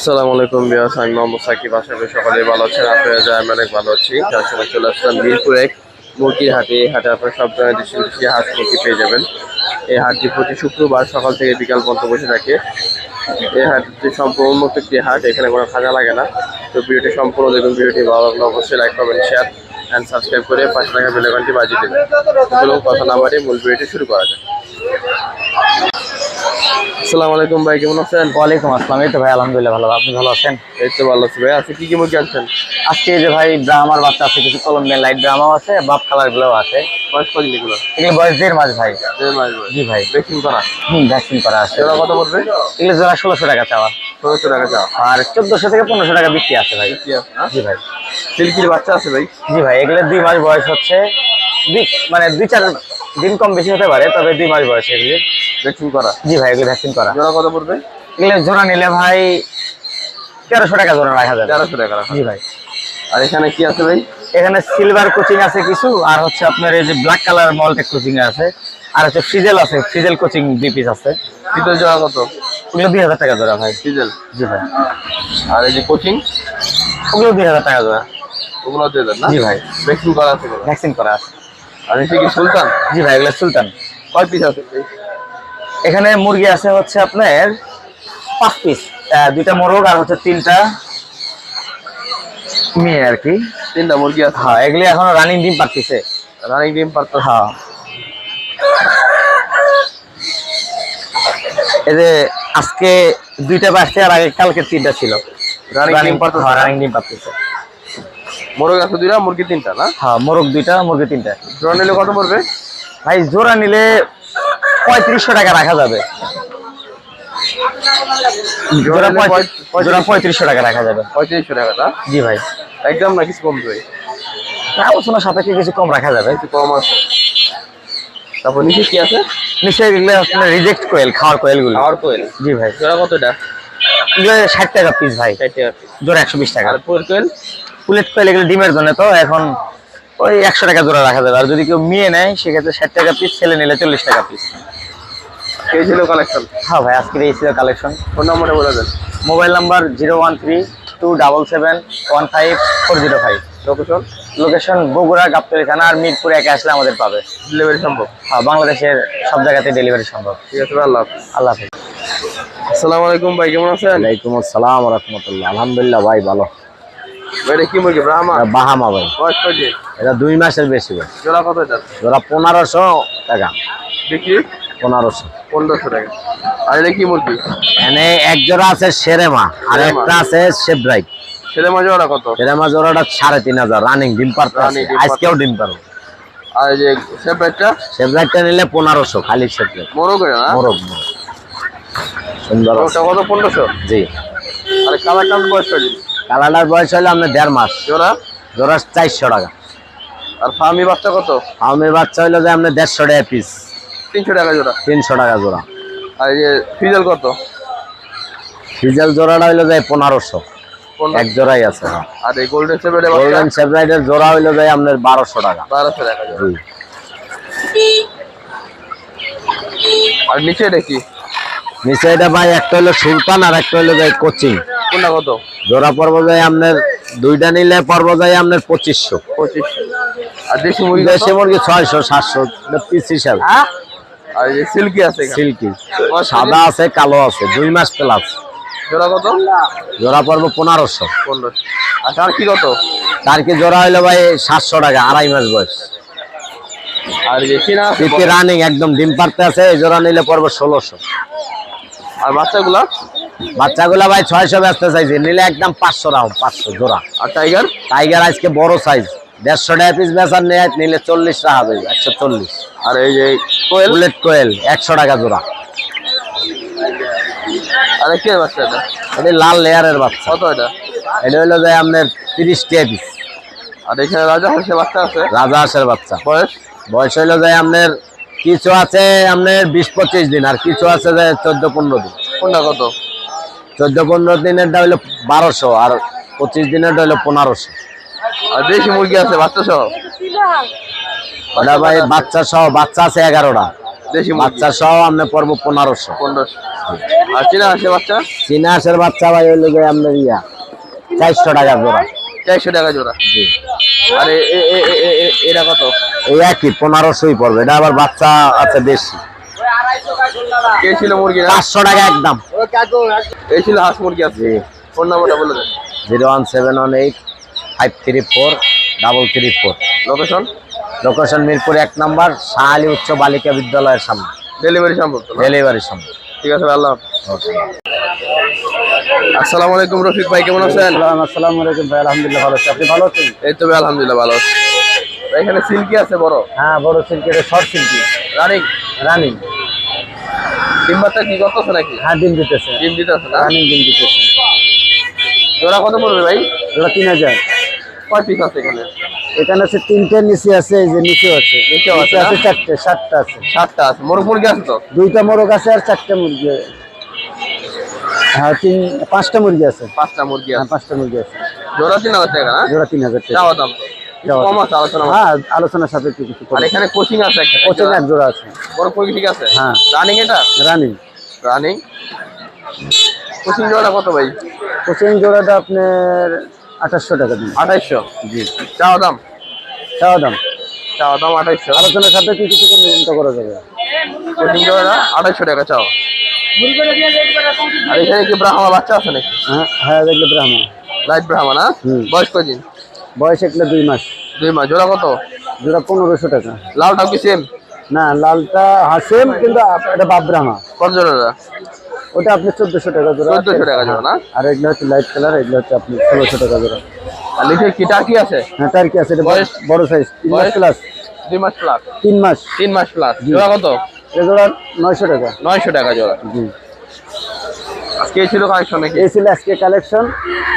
আসসালামু আলাইকুম বিয়াস আমি মোহাম্মদ সাকিব। আশা করি সকালে ভালো আছেন। আপনারা যাই আমি অনেক ভালো আছি তার সময় চলে আসলাম মিরপুর এক মুরগির হাটে এই হাটে আপনারা সব ধরনের দেশি দেশি হাঁস মুরগি পেয়ে যাবেন। এই হাটটি প্রতি শুক্রবার সকাল থেকে বিকাল পর্যন্ত বসে থাকে। এই হাটটি সম্পূর্ণ উন্নত একটি হাট, এখানে কোনো খাজা লাগে না। তো ভিডিওটি সম্পূর্ণ দেখুন, ভিডিওটি ভালো লাগলে অবশ্যই লাইক করবেন শেয়ার অ্যান্ড সাবস্ক্রাইব করে পাশে থাকা বেলেগনটি বাজিয়ে দেবেন। কথা না বাড়িয়ে মূল ভিডিওটি শুরু করা যায় আসসালামু আলাইকুম ভাই কেমন আছেন? ওয়ালাইকুম আসসালাম এই তো ভাই আলহামদুলিল্লাহ ভালো। আপনি ভালো আছেন? এই তো ভালো আছি ভাই। আজকে কি কি মুরগি আনছেন? আজকে যে ভাই ব্রাহ্মার বাচ্চা আছে কিছু কলম্বিয়ান লাইট ব্রাহ্মাও আছে বাপ কালার গুলোও আছে। বয়স কদিন এগুলো? এগুলো বয়স দেড় মাস ভাই। দেড় মাস জি ভাই। ভ্যাকসিন করা? হুম ভ্যাকসিন করা আছে। সেটা কত পড়বে? এগুলো জোড়া ষোলোশো টাকা চাওয়া। ষোলোশো টাকা যাও আর চোদ্দশো থেকে পনেরোশো টাকা বিক্রি আছে ভাই। আছে জি ভাই। সিল্কির বাচ্চা আছে ভাই? জি ভাই এগুলো দুই মাস বয়স হচ্ছে। মানে দুই চার দিন কম বেশি হতে পারে তবে দুই মাস বয়স এগুলি। ভ্যাকসিন করা? জি ভাই এগুলো ভ্যাকসিন করা। জোড়া কত পড়বে? এগুলো জোড়া নিলে ভাই তেরোশো টাকা জোড়া রাখা যাবে তেরোশো টাকা রাখা। জি ভাই। আর এখানে কি আছে ভাই? এখানে সিলভার কোচিং আছে কিছু আর হচ্ছে আপনার এই যে ব্ল্যাক কালার মলটেক কোচিং আছে আর হচ্ছে ফ্রিজেল আছে ফ্রিজেল কোচিং দুই পিস আছে। শীতল জোড়া কত? ওগুলো দুই হাজার টাকা জোড়া ভাই। ডিজেল জি ভাই। আর এই যে কোচিং ওগুলো দুই হাজার টাকা জোড়া। ওগুলো দিয়ে দেন না? জি ভাই। ভ্যাকসিন করা আছে ভ্যাকসিন করা আছে। আর কি সুলতান? জি ভাই এগুলো সুলতান। কয় পিস আছে? এখানে মুরগি আছে হচ্ছে আপনার পাঁচ পিস দুইটা মোরগ আর হচ্ছে তিনটা মেয়ে আর কি। তিনটা মুরগি আছে। হ্যাঁ এগুলি এখনও রানিং ডিম পাচ্ছিছে রানিং ডিম পারতো হ্যাঁ। এই যে আজকে দুইটা বাসছে আর আগে কালকে তিনটা ছিল। রানিং ডিম পারতো হ্যাঁ রানিং ডিম পাচ্ছিছে মোরগ আছে দুইটা মুরগি তিনটা না? হ্যাঁ মোরগ দুইটা মুরগি তিনটা। জোড়া নিলে কত পড়বে? ভাই জোড়া নিলে পঁয়ত্রিশশো টাকা রাখা যাবে। জোড়া জোড়া পঁয়ত্রিশশো টাকা রাখা যাবে। পঁয়ত্রিশশো টাকা না? জি ভাই। একদম না কিছু আলোচনার সাপেক্ষে কিছু কম রাখা যাবে। কম আছে। তারপর নিচে কি আছে? নিশ্চয়ই এগুলো আপনার রিজেক্ট কোয়েল খাওয়ার কোয়েলগুলো খাওয়ার কোয়েল জি ভাই। জোড়া কত এটা এগুলো ষাট টাকা পিস ভাই। ষাট টাকা। জোড়া একশো বিশ টাকা। আর কোয়েল পুলেট কোয়েল এগুলো ডিমের জন্য তো এখন ওই একশো টাকা জোড়া রাখা যাবে। আর যদি কেউ মেয়ে নেয় সেক্ষেত্রে ষাট টাকা পিস ছেলে নিলে চল্লিশ টাকা পিস কে ছিল কালেকশন হ্যাঁ ভাই আজকের এই ছিল কালেকশন ফোন নম্বরে বলে দেন। Mobile number zero one three two double seven one five four zero five location location Bogura Gabtali থানা আর মিরপুরে একে আসলে আমাদের পাবে। ডেলিভারি সম্ভব? হ্যাঁ বাংলাদেশের সব জায়গাতে ডেলিভারি সম্ভব। ঠিক আছে আল্লাহ। আল্লাহ হাফিজ। আসসালামু আলাইকুম ভাই কেমন আছেন? ওয়ালাইকুম আসসালাম রহমতুল্লাহ। আলহামদুলিল্লাহ ভাই ভালো। এটা কি মুরগি ব্রাহ্মা? বাহামা ভাই। এটা দুই মাসের বেশি ভাই। জোড়া কত এটা? ওরা পনেরোশো টাকা। বিক্রি? পনেরোশো। পনেরোশো টাকা। আর এটা কি মুরগি? এনে এক জোড়া আছে সেরেমা আর সেরেমা। একটা আছে ছেলে মাঝে ওরা কত? সেরেমা জোড়াটা সাড়ে তিন হাজার রানিং ডিম পারতে। আজকেও ডিম পারব। আর যে সেপারেটটা শেবরাইটটা নিলে পনেরোশো খালি শেবরাইট মোরগ না? মোরগ। সুন্দর কত পনেরোশো? জি। আর বয়স কালারটার বয়স হলে আপনার দেড় মাস। জোড়া? জোড়া চারশো টাকা। আর ফার্মি বাচ্চা কত? ফার্মি বাচ্চা হইল যে আপনার দেড়শো টাকা পিস তিনশো টাকা জোড়া। তিনশো টাকা জোড়া। আর এই যে ফিজেল কত? ডিজেল জোড়াটা হইল যায় পনেরোশো। এক জোড়াই আছে আর এই গোল্ডেন বাচ্চা গোল্ডেন শেবরাইটের জোড়া হইল যায় আপনার বারোশো টাকা। বারোশো টাকা জি। আর নিচে এটা কি? নিচে এটা ভাই একটা হইল সুলতান আর একটা হইল যায় কোচিং। কোনটা কত? জোড়া পর্ব যায় আপনার দুইটা নিলে পর্ব যায় আপনার পঁচিশশো। পঁচিশশো। আর দেশি মুরগি দেশি মুরগি ছয়শো সাতশো পিস হিসাবে। আর সিল্কি আছে সিল্কি। সাদা আছে কালো আছে দুই মাস প্লাস জোড়া কত? জোড়া পর্ব পনেরোশো। পনেরোশো। আর কি কত? তার কি জোড়া হইল ভাই সাতশো টাকা আড়াই মাস বয়স। আর রানিং একদম ডিম পারতে আছে জোড়া নিলে পর্ব ষোলোশো। আর বাচ্চাগুলা? বাচ্চাগুলা ভাই ছয়শো ব্যস্ত চাইছে নিলে একদম পাঁচশো পাঁচশো জোড়া। আর টাইগার? টাইগার আজকে বড় সাইজ দেড়শো টাকা পিস বেচার নিয়ে নিলে চল্লিশ টাকা হবে একশো চল্লিশ। আর এই যে কোয়েল? বুলেট কোয়েল একশো টাকা জোড়া। আর কে বাচ্চা এটা? এটি লাল লেয়ারের বাচ্চা। কত এটা? এটা হলো যে আপনার তিরিশ টাকা পিস আর এখানে রাজা বাচ্চা আছে? রাজা হাঁসের বাচ্চা। বয়স? যে আপনার কিছু আছে আপনার বিশ পঁচিশ দিন আর কিছু আছে যে চোদ্দ পনেরো দিন। কোনটা কত? চোদ্দ পনেরো দিনেরটা হইল বারোশো আর পঁচিশ দিনেরটা হইল পনেরোশো। আর দেশি মুরগি আছে বাচ্চা সহ ওটা ভাই বাচ্চা সহ বাচ্চা আছে এগারোটা। দেশি বাচ্চা সহ আপনার পর্ব পনেরোশো। পনেরোশো। আর চীনা বাচ্চা? চীনা বাচ্চা ভাই আপনার ইয়া চারশো টাকা জোড়া। চারশো টাকা জোড়া? জি। আর এটা কত? এই একই পনেরোশোই পড়বে। এটা আবার বাচ্চা আছে বেশি কে ছিল মুরগি পাঁচশো টাকা একদম। এই ছিল হাঁস মুরগি আছে। ফোন নাম্বারটা বলে দেন। Zero one seven one eight five three four double three four. Location location Mirpur এক নম্বর শাহালি উচ্চ বালিকা বিদ্যালয়ের সামনে। ডেলিভারি সম্ভব? ডেলিভারির সামনে ঠিক আছে ভাই, আল্লাহ আসসালামু আলাইকুম রফিক ভাই কেমন আছেন? আসসালামু আলাইকুম ভাই আলহামদুলিল্লাহ ভালো আছি। আপনি ভালো আছেন? এই তো ভাই আলহামদুলিল্লাহ ভালো আছি। এখানে সিল্কি আছে বড়? হ্যাঁ বড় সিল্কের শর্ট সিল্কি। রানিং রানিং ডিম বাচ্চা কি করতেছে নাকি? হ্যাঁ ডিম দিতেছে। ডিম দিতে আছে না? রানিং ডিম দিতেছে। জোড়া কত পড়বে ভাই? ওটা তিন হাজার। কয় পিস আছে এখানে? এখানে আছে তিনটে নিচে আছে এই যে নিচে আছে। নিচেও আছে আছে চারটে সাতটা আছে। সাতটা আছে। মোরগ মুরগি আছে তো? দুইটা মোরগ আছে আর চারটে মুরগি হ্যাঁ তিন পাঁচটা মুরগি আছে। পাঁচটা মুরগি হ্যাঁ আছে। পাঁচটা মুরগি আছে। জোড়া তিন হাজার টাকা জোড়া তিন হাজার টাকা। দাম হ্যাঁ আলোচনা সাপেক্ষে কিছু আর এখানে কোচিং আছে একটা কোচিং এক জোড়া আছে। বড় ঠিক আছে? হ্যাঁ। রানিং এটা? রানিং রানিং কোচিং জোড়া কত ভাই? কোচিং জোড়াটা আপনার আঠাশশো টাকা দিন। আঠাইশশো জি। চাওয়া দাম? চাওয়া দাম। চাওয়া দাম আঠাইশশো আলোচনা সাপেক্ষে কিছু করে করা যাবে। কোচিং জোড়া আঠাইশশো টাকা চাও আর এখানে কি ব্রাহ্মা বাচ্চা আছে নাকি? হ্যাঁ হ্যাঁ দেখলে ব্রাহ্মণ লাইট ব্রাহ্মা না? হুম। বয়স কদিন বয়স একলে দুই মাস। দুই মাস। জোড়া কত? জোড়া পনেরোশো টাকা। লালটাও কি সেম না লালটা হাসেম কিন্তু এটা বাপ ব্রাহ্মা কত জোড়া ওটা আপনি চোদ্দশো টাকা জোড়া। চোদ্দশো টাকা জোড়া না? আর এগুলো হচ্ছে লাইট কালার এগুলো হচ্ছে আপনি ষোলোশো টাকা জোড়া। আর লিখে কি টাকি আছে? হ্যাঁ তার কি আছে এটা বয়স? বড় সাইজ তিন মাস প্লাস দুই মাস প্লাস তিন মাস। তিন মাস প্লাস জোড়া কত? এ জোড়া নয়শো টাকা। নয়শো টাকা জোড়া। জি। কে ছিল কালেকশন নাকি? এই ছিল আজকে collection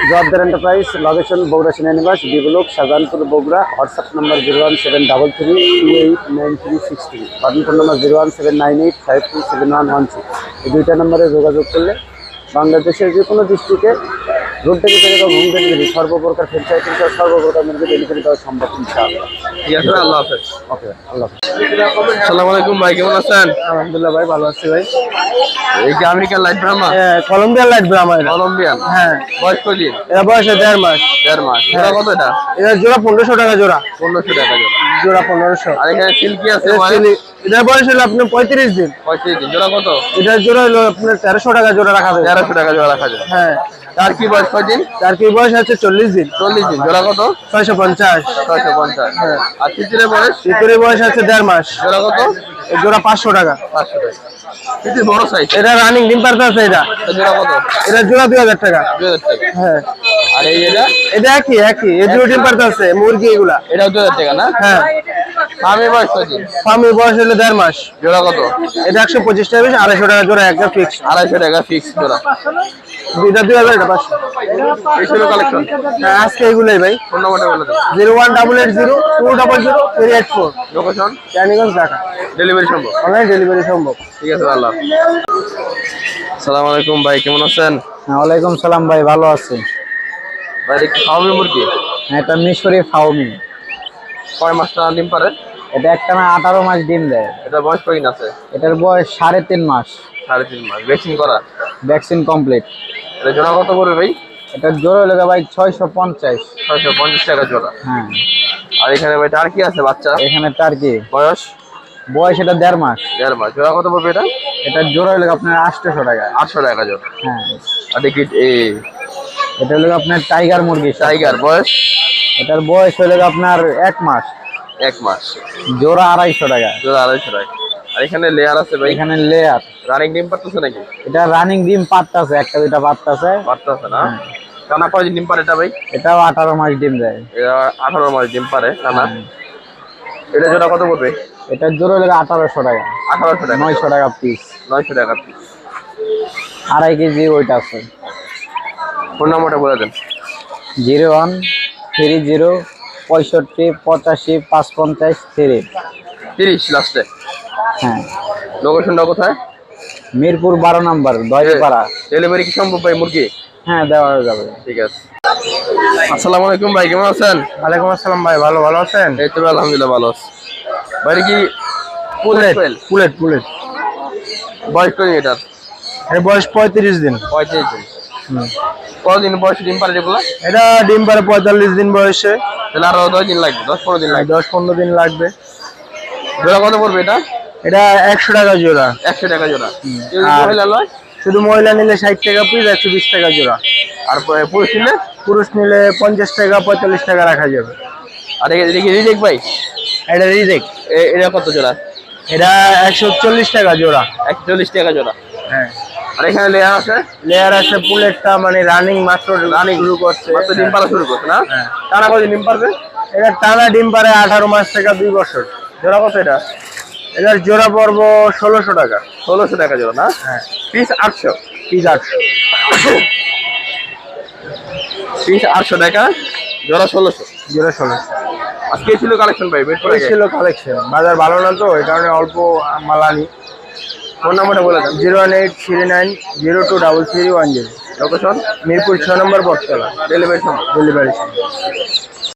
Jobdar enterprise location Bogura cinemas B block, Shahjahanpur, Bogura WhatsApp number zero one seven double three two eight nine three six three button phone নম্বর zero one seven nine eight five two seven one one six এই দুইটা নম্বরে যোগাযোগ করলে বাংলাদেশের যে কোনো ডিস্ট্রিক্টে road delivery বা হোম ডেলিভারি সর্বপ্রকার ফ্র্যাঞ্চাইজি সহ সর্বপ্রকার মুরগি ডেলিভারি দেওয়া সম্ভব ইনশাআল্লাহ ঠিক আছে আল্লাহ হাফেজ। ওকে আল্লাহ। আসসালামু আলাইকুম ভাই কেমন আছেন? আলহামদুলিল্লাহ ভাই ভালো আছি ভাই। এই কি আমেরিকান লাইট ব্রাহ্মা কলম্বিয়ার লাগবে আমার কলম্বিয়ান হ্যাঁ। বয়স কদিন এটা বয়স দেড় মাস। দেড় মাস। জোড়া কত এটা? এটা জোড়া পনেরোশো টাকা জোড়া। পনেরোশো টাকা জোড়া। জোড়া পনেরোশো। আর এখানে সিল্কি আছে এটার বয়স হলো আপনার পঁয়ত্রিশ দিন। পঁয়ত্রিশ দিন। জোড়া কত? এটার জোড়া হলো আপনার তেরোশো টাকা জোড়া রাখা যাবে তেরোশো টাকা জোড়া রাখা যায়। হ্যাঁ। তার কি বয়স কদিন তার কি বয়স আছে? চল্লিশ দিন। চল্লিশ দিন। জোড়া কত? ছয়শো পঞ্চাশ। ছয়শো পঞ্চাশ। আর তিতিরের বয়স? চিতরের বয়স আছে দেড় মাস। জোড়া কত? জোড়া পাঁচশো টাকা। পাঁচশো টাকা। তিতির বড় সাইজ এটা রানিং ডিম পারতে আছে এটা। জোড়া কত? এটা জোড়া দুই হাজার টাকা। দুই হাজার টাকা। হ্যাঁ। আর এই এটা? এটা একই একই। এই দুটো ডিম পারতে আছে মুরগি এগুলা। এটাও দুই হাজার টাকা না? হ্যাঁ। আমি বয়স ফার্মের বয়স হলো দেড় মাস। জোড়া কত? এটা একশো পঁচিশ টাকা বেশি আড়াইশো টাকা জোড়া একটা ফিক্স আড়াইশো টাকা ফিক্স জোড়া। দুইটা দুই হাজার এটা পাঁচশো। এই ছিল কালেকশন হ্যাঁ আজকে এগুলোই ভাই। ফোন নাম্বারটা বলে দেন zero one double eight zero two double zero three eight four. Location Keraniganj Dhaka. Delivery সম্ভব। অনলাইন ডেলিভারি সম্ভব। ঠিক আছে আল্লাহ সালাম আলাইকুম ভাই কেমন আছেন? ওয়ালাইকুম সালাম ভাই ভালো আছি। ভাই দেখি খাওয়াবি মুরগি? হ্যাঁ এটা মিশরি ফাউমি কয় মাসটা ডিম পারে? এটা একটা না আঠারো মাস ডিম দেয়। এটা বয়স কয়দিন আছে? এটার বয়স সাড়ে তিন মাস। সাড়ে তিন মাস। ভ্যাকসিন করা? Vaccine complete. এটা জোড়া কত পড়বে ভাই? এটার জোড়া লেগে ভাই ছয়শো পঞ্চাশ। ছয়শো পঞ্চাশ টাকা জোড়া। হ্যাঁ। আর এখানে ভাই টার্কি আছে বাচ্চা? এখানে টার্কি। বয়স? বয়স এটা দেড় মাস। দেড় মাস। জোড়া কত পড়বে এটা? এটার জোড়া লেগে আপনার আটশোশো টাকা। আটশো টাকা জোড়া। হ্যাঁ। আর দেখি এটা হলো আপনার টাইগার মুরগি। টাইগার বয়স? এটার বয়স হলো আপনার এক মাস। এক মাস। জোড়া আড়াইশো টাকা। জোড়া আড়াইশো টাকা। আর এখানে লেয়ার আছে ভাই? এখানে লেয়ার রানিং ডিম পারতেছে নাকি? এটা রানিং ডিম পাততাছে একটা দুইটা পাততাছে পারতেছে না? কয় ডিম পারে এটা ভাই? এটাও আঠারো মাস ডিম দেয়। এটা আঠারো মাস ডিম পারে টানা এটা জোড়া কত পড়বে? এটার জোড়া লেগে আঠারোশো টাকা। আঠারোশো টাকা। নয়শো টাকা পিস নয়শো টাকা আড়াই কেজি ওইটা আছে। ফোন নাম্বারটা বলে দেন। জিরো ওয়ান থ্রি জিরো পঁয়ষট্টি পঁচাশি পাঁচ পঞ্চাশ থ্রি তিরিশ লাস্টে হ্যাঁ। লোকেশনটা কোথায়? মিরপুর বারো নম্বর দয়পাড়া ডেলিভারি কি সম্ভব ভাই মুরগি? হ্যাঁ দেওয়া যাবে। ঠিক আছে। আসসালামু আলাইকুম ভাই কেমন আছেন? ওয়ালাইকুম আসসালাম ভাই ভালো ভালো আছেন? এই তো আলহামদুলিল্লাহ ভালো আছি। ভাই কি পুলেট পুলেট পুলেট বয়স করি এটার? এর বয়স পঁয়ত্রিশ দিন। পঁয়ত্রিশ দিন। হুম। কতদিন বয়স ডিম পারে এগুলো? এটা ডিম পারে পঁয়তাল্লিশ দিন বয়সে। তাহলে আরও দশ দিন লাগবে দশ পনেরো দিন লাগবে। দশ পনেরো দিন লাগবে। জোড়া কত পড়বে এটা? এটা একশো টাকা জোড়া। একশো টাকা জোড়া। মহিলা লয় শুধু মহিলা নিলে ষাট টাকা পিস একশো বিশ টাকা জোড়া। আর পুরুষ নিলে? পুরুষ নিলে পঞ্চাশ টাকা পঁয়তাল্লিশ টাকা রাখা যাবে। আর এদিকে রিজেক ভাই। এটা রিজেক্ট। এ- এটা কত জোড়া? এটা একশো চল্লিশ টাকা জোড়া। একশো চল্লিশ টাকা জোড়া। হ্যাঁ। আর এখানে লেয়ার আছে? লেয়ার আছে পুলেটটা মানে রানিং মাত্র রানিং শুরু করছে। মাত্র ডিম পাড়া শুরু করছে না? হ্যাঁ। টানা কত ডিম পারবে এটা টানা ডিম পারে আঠারো মাস থেকে দুই বছর। জোড়া কত এটা? এটার জোড়া পর্ব ষোলোশো টাকা। ষোলোশো টাকা জোড়া না? হ্যাঁ। পিস আটশো। পিস আটশো। পিস আটশো টাকা জোড়া ষোলোশো। জোড়া ষোলোশো। আজকে ছিল কালেকশন ভাই? ছিল কালেকশন বাজার ভালো না তো এই কারণে অল্প মাল আনি। ফোন নাম্বারটা বলে দেন। Zero one eight three nine zero two double three one zero. Location Mirpur ছ নম্বর বটতলা। Delivery delivery